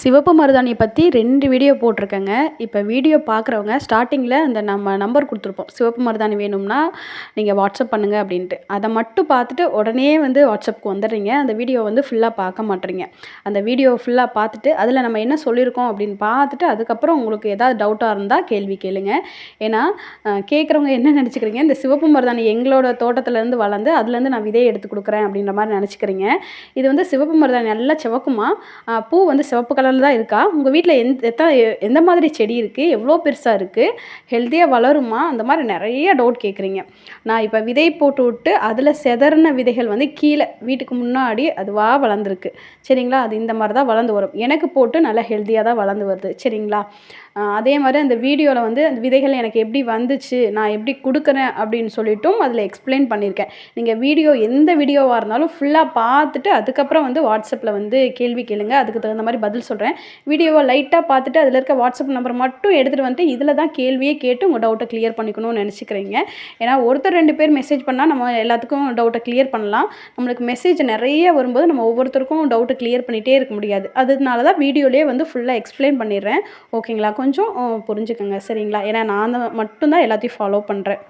சிவப்பு மருதாணியை பற்றி ரெண்டு வீடியோ போட்டிருக்கேங்க. இப்போ வீடியோ பார்க்குறவங்க ஸ்டார்டிங்கில் அந்த நம்ம நம்பர் கொடுத்துருப்போம். சிவப்பு மருதாணி வேணும்னா நீங்கள் வாட்ஸ்அப் பண்ணுங்கள் அப்படின்ட்டு. அதை மட்டும் பார்த்துட்டு உடனே வந்து வாட்ஸ்அப்புக்கு வந்துடுறீங்க. அந்த வீடியோ வந்து ஃபுல்லாக பார்க்க மாட்டேறீங்க அந்த வீடியோ ஃபுல்லாக பார்த்துட்டு அதில் நம்ம என்ன சொல்லியிருக்கோம் அப்படின்னு பார்த்துட்டு அதுக்கப்புறம் உங்களுக்கு ஏதாவது டவுட்டாக இருந்தால் கேள்வி கேளுங்க. ஏன்னா கேட்குறவங்க என்ன நினச்சிக்கிறீங்க? இந்த சிவப்பு மருதாணி எங்களோட தோட்டத்துலேருந்து வளர்ந்து அதுலேருந்து நான் விதையை எடுத்து கொடுக்குறேன் அப்படின்ற மாதிரி நினச்சிக்கிறீங்க. இது வந்து சிவப்பு மருதாணி நல்லா சிவக்குமா? பூ வந்து சிவப்பு கலர் கலரில் தான் இருக்கா உங்கள் வீட்டில் எந்த எத்தனை எந்த மாதிரி செடி இருக்குது எவ்வளோ பெருசாக இருக்குது ஹெல்த்தியாக வளருமா அந்த மாதிரி நிறைய டவுட் கேட்குறீங்க நான் இப்போ விதை போட்டு விட்டு அதில் செதறின விதைகள் வந்து கீழே வீட்டுக்கு முன்னாடி அதுவாக வளர்ந்துருக்கு சரிங்களா அது இந்த மாதிரி தான் வளர்ந்து வரும் எனக்கு போட்டு நல்லா ஹெல்த்தியாக தான் வளர்ந்து வருது சரிங்களா அதே மாதிரி அந்த வீடியோவில் வந்து அந்த விதைகள் எனக்கு எப்படி வந்துச்சு நான் எப்படி கொடுக்குறேன் அப்படின்னு சொல்லிட்டும் அதில் எக்ஸ்பிளைன் பண்ணியிருக்கேன் நீங்கள் வீடியோ எந்த வீடியோவாக இருந்தாலும் ஃபுல்லாக பார்த்துட்டு அதுக்கப்புறம் வந்து வாட்ஸ்அப்பில் வந்து கேள்வி கேளுங்க அதுக்கு தகுந்த மாதிரி பதில் சொல்கிறேன் வீடியோவை லைட்டாக பார்த்துட்டு அதில் இருக்க வாட்ஸ்அப் நம்பர் மட்டும் எடுத்துகிட்டு வந்துட்டு இதில் தான் கேள்வியே கேட்டு உங்கள் டவுட்டை கிளியர் பண்ணிக்கணும்னு நினச்சிக்கிறீங்க. ஏன்னா ஒருத்தர் ரெண்டு பேர் மெசேஜ் பண்ணால் நம்ம எல்லாத்துக்கும் டவுட்டை கிளியர் பண்ணலாம். நம்மளுக்கு மெசேஜ் நிறைய வரும்போது நம்ம ஒவ்வொருத்தருக்கும் டவுட்டை கிளியர் பண்ணிகிட்டே இருக்க முடியாது. அதனால தான் வீடியோலேயே வந்து ஃபுல்லாக எக்ஸ்பிளைன் பண்ணிடுறேன். ஓகேங்களா கொஞ்சம் புரிஞ்சுக்கோங்க. சரிங்களா? ஏன்னா நான் மட்டும்தான் எல்லாத்தையும் ஃபாலோ பண்ணுறேன்